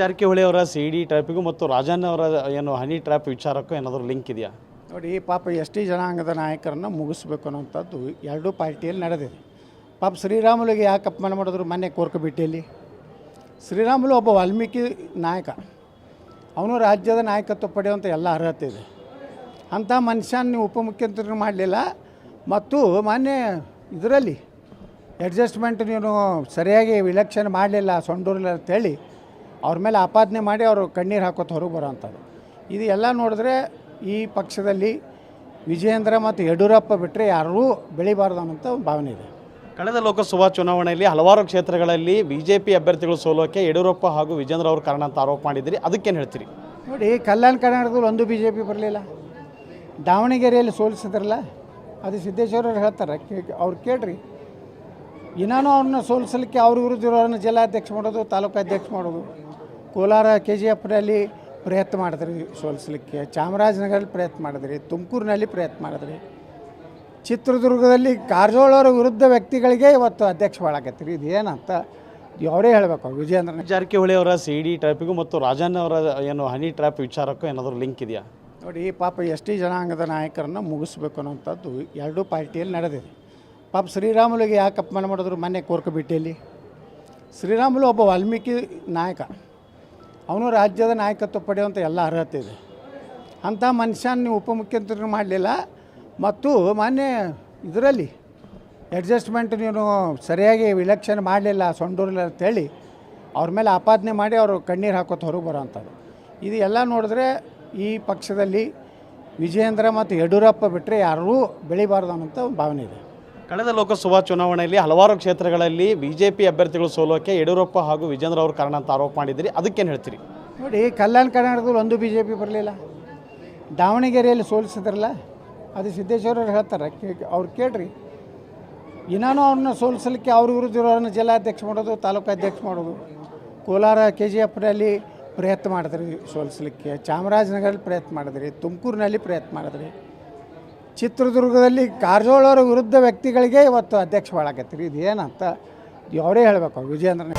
ಜಾರಕಿಹೊಳಿ ಅವರ C D ಟ್ರ್ಯಾಪಿಗೂ ಮತ್ತು ರಾಜನ್ ಅವರ ಏನು ಹನಿ ಟ್ರ್ಯಾಪ್ ವಿಚಾರಕ್ಕೂ ಏನಾದರೂ ಲಿಂಕ್ ಇದೆಯಾ? ನೋಡಿ ಪಾಪ ಎಸ್ ಟಿ ಜನಾಂಗದ ನಾಯಕರನ್ನು ಮುಗಿಸ್ಬೇಕು ಅನ್ನೋಂಥದ್ದು ಎರಡೂ ಪಾರ್ಟಿಯಲ್ಲಿ ನಡೆದಿದೆ. ಪಾಪ ಶ್ರೀರಾಮುಲಿಗೆ ಯಾಕೆ ಅಪಮಾನ ಮಾಡಿದ್ರು ಮೊನ್ನೆ ಕೋರ್ಕಬಿಟ್ಟಿಯಲ್ಲಿ? ಶ್ರೀರಾಮುಲು ಒಬ್ಬ ವಾಲ್ಮೀಕಿ ನಾಯಕ. ಅವನು ರಾಜ್ಯದ ನಾಯಕತ್ವ ಪಡೆಯುವಂಥ ಎಲ್ಲ ಅರ್ಹತೆ ಇದೆ. ಅಂಥ ಮನುಷ್ಯನ ನೀವು ಉಪಮುಖ್ಯಮಂತ್ರಿ ಮಾಡಲಿಲ್ಲ. ಮತ್ತು ಮೊನ್ನೆ ಇದರಲ್ಲಿ ಅಡ್ಜಸ್ಟ್ಮೆಂಟ್ ನೀನು ಸರಿಯಾಗಿ ವಿಲಕ್ಷಣೆ ಮಾಡಲಿಲ್ಲ ಸೊಂಡೂರಲ್ಲಿ ಅಂತೇಳಿ ಅವ್ರ ಮೇಲೆ ಆಪಾದನೆ ಮಾಡಿ ಅವರು ಕಣ್ಣೀರು ಹಾಕೋತ ಹೊರಗೆ ಬರೋವಂಥದ್ದು ಇದು ಎಲ್ಲ ನೋಡಿದ್ರೆ ಈ ಪಕ್ಷದಲ್ಲಿ ವಿಜಯೇಂದ್ರ ಮತ್ತು ಯಡಿಯೂರಪ್ಪ ಬಿಟ್ಟರೆ ಯಾರೂ ಬೆಳಿಬಾರ್ದು ಅನ್ನೋಂಥ ಒಂದು ಭಾವನೆ ಇದೆ. ಕಳೆದ ಲೋಕಸಭಾ ಚುನಾವಣೆಯಲ್ಲಿ ಹಲವಾರು ಕ್ಷೇತ್ರಗಳಲ್ಲಿ ಬಿ ಜೆ ಪಿ ಅಭ್ಯರ್ಥಿಗಳು ಸೋಲೋಕೆ ಯಡಿಯೂರಪ್ಪ ಹಾಗೂ ವಿಜೇಂದ್ರ ಅವರು ಕಾರಣ ಅಂತ ಆರೋಪ ಮಾಡಿದ್ರಿ. ಅದಕ್ಕೇನು ಹೇಳ್ತೀರಿ? ನೋಡಿ ಕಲ್ಯಾಣ ಕರ್ನಾಟಕದಲ್ಲಿ ಒಂದು ಬಿ ಜೆ ಪಿ ಬರಲಿಲ್ಲ. ದಾವಣಗೆರೆಯಲ್ಲಿ ಸೋಲಿಸಿದ್ರಲ್ಲ ಅದು ಸಿದ್ದೇಶ್ವರವ್ರು ಹೇಳ್ತಾರೆ ಅವ್ರು ಕೇಳ್ರಿ. ಇನ್ನೂ ಅವ್ರನ್ನ ಸೋಲಿಸಲಿಕ್ಕೆ ಅವ್ರ ವಿರುದ್ಧ ಜಿಲ್ಲಾಧ್ಯಕ್ಷ ಮಾಡೋದು ತಾಲೂಕು ಅಧ್ಯಕ್ಷ ಮಾಡೋದು. ಕೋಲಾರ ಕೆ ಜಿ ಎಫ್ನಲ್ಲಿ ಪ್ರಯತ್ನ ಮಾಡಿದ್ರಿ ಸೋಲಿಸಲಿಕ್ಕೆ. ಚಾಮರಾಜನಗರಲ್ಲಿ ಪ್ರಯತ್ನ ಮಾಡಿದ್ರಿ ತುಮಕೂರಿನಲ್ಲಿ ಪ್ರಯತ್ನ ಮಾಡಿದ್ರಿ. ಚಿತ್ರದುರ್ಗದಲ್ಲಿ ಕಾರಜೋಳವರ ವಿರುದ್ಧ ವ್ಯಕ್ತಿಗಳಿಗೆ ಇವತ್ತು ಅಧ್ಯಕ್ಷ ಮಾಡಾಕತ್ತೀರಿ ಇದು ಏನಂತ ಅವರೇ ಹೇಳಬೇಕು ವಿಜಯೇಂದ್ರ ಜಾರಕಿಹೊಳಿ ಅವರ ಸಿ ಡಿ ಟ್ರ್ಯಾಪಿಗೂ ಮತ್ತು ರಾಜಣ್ಣ ಅವರ ಏನು ಹನಿ ಟ್ರ್ಯಾಪ್ ವಿಚಾರಕ್ಕೂ ಏನಾದರೂ ಲಿಂಕ್ ಇದೆಯಾ? ನೋಡಿ ಪಾಪ ಎಸ್ ಟಿ ಜನಾಂಗದ ನಾಯಕರನ್ನು ಮುಗಿಸ್ಬೇಕು ಅನ್ನೋಂಥದ್ದು ಎರಡೂ ಪಾರ್ಟಿಯಲ್ಲಿ ನಡೆದಿದೆ. ಪಾಪ ಶ್ರೀರಾಮುಲಿಗೆ ಯಾಕೆ ಅಪಮಾನ ಮಾಡಿದ್ರು ಮೊನ್ನೆ ಕೋರ್ಕಬಿಟ್ಟಿಯಲ್ಲಿ ಶ್ರೀರಾಮುಲು ಒಬ್ಬ ವಾಲ್ಮೀಕಿ ನಾಯಕ. ಅವನು ರಾಜ್ಯದ ನಾಯಕತ್ವ ಪಡೆಯುವಂಥ ಎಲ್ಲ ಅರ್ಹತೆ ಇದೆ. ಅಂಥ ಮನುಷ್ಯನ ನೀವು ಉಪಮುಖ್ಯಮಂತ್ರಿ ಮಾಡಲಿಲ್ಲ. ಮತ್ತು ಮೊನ್ನೆ ಇದರಲ್ಲಿ ಅಡ್ಜಸ್ಟ್ಮೆಂಟ್ ನೀನು ಸರಿಯಾಗಿ ಇಲೆಕ್ಷನ್ ಮಾಡಲಿಲ್ಲ, ಸೊಂಡೂರಿಲ್ಲ ಅಂತೇಳಿ ಅವ್ರ ಮೇಲೆ ಆಪಾದನೆ ಮಾಡಿ ಅವರು ಕಣ್ಣೀರು ಹಾಕೋತ ಹೊರಗೆ ಬರೋವಂಥದ್ದು ಇದು ಎಲ್ಲ ನೋಡಿದ್ರೆ ಈ ಪಕ್ಷದಲ್ಲಿ ವಿಜಯೇಂದ್ರ ಮತ್ತು ಯಡಿಯೂರಪ್ಪ ಬಿಟ್ಟರೆ ಯಾರೂ ಬೆಳಿಬಾರ್ದು ಅನ್ನೋಂಥ ಭಾವನೆ ಇದೆ. ಕಳೆದ ಲೋಕಸಭಾ ಚುನಾವಣೆಯಲ್ಲಿ ಹಲವಾರು ಕ್ಷೇತ್ರಗಳಲ್ಲಿ ಬಿಜೆಪಿ ಅಭ್ಯರ್ಥಿಗಳು ಸೋಲೋಕೆ ಯಡಿಯೂರಪ್ಪ ಹಾಗೂ ವಿಜೇಂದ್ರ ಅವರು ಕಾರಣ ಅಂತ ಆರೋಪ ಮಾಡಿದ್ರಿ ಅದಕ್ಕೇನು ಹೇಳ್ತೀರಿ? ನೋಡಿ, ಕಲ್ಯಾಣ ಕರ್ನಾಟಕದಲ್ಲಿ ಒಂದು ಬಿ ಜೆ ಪಿ ಬರಲಿಲ್ಲ. ದಾವಣಗೆರೆಯಲ್ಲಿ ಸೋಲಿಸಿದ್ರಲ್ಲ, ಅದು ಸಿದ್ದೇಶ್ವರವ್ರು ಹೇಳ್ತಾರೆ ಅವ್ರು ಕೇಳ್ರಿ. ಇನ್ನೂ ಅವ್ರನ್ನ ಸೋಲಿಸಲಿಕ್ಕೆ ಅವ್ರ ವಿರುದ್ಧ ಇರೋರನ್ನ ಜಿಲ್ಲಾಧ್ಯಕ್ಷ ಮಾಡೋದು, ತಾಲೂಕು ಅಧ್ಯಕ್ಷ ಮಾಡೋದು. ಕೋಲಾರ ಕೆ ಜಿ ಎಫ್ನಲ್ಲಿ ಪ್ರಯತ್ನ ಮಾಡಿದ್ರಿ ಸೋಲಿಸಲಿಕ್ಕೆ. ಚಾಮರಾಜನಗರಲ್ಲಿ ಪ್ರಯತ್ನ ಮಾಡಿದ್ರಿ, ತುಮಕೂರಿನಲ್ಲಿ ಪ್ರಯತ್ನ ಮಾಡಿದ್ರಿ. ಚಿತ್ರದುರ್ಗದಲ್ಲಿ ಕಾರಜೋಳವರ ವಿರುದ್ಧ ವ್ಯಕ್ತಿಗಳಿಗೆ ಇವತ್ತು ಅಧ್ಯಕ್ಷ ಒಳಾಕತ್ತೀರಿ ಇದು ಏನಂತ ಅವರೇ ಹೇಳಬೇಕು ವಿಜೇಂದ್ರನೇ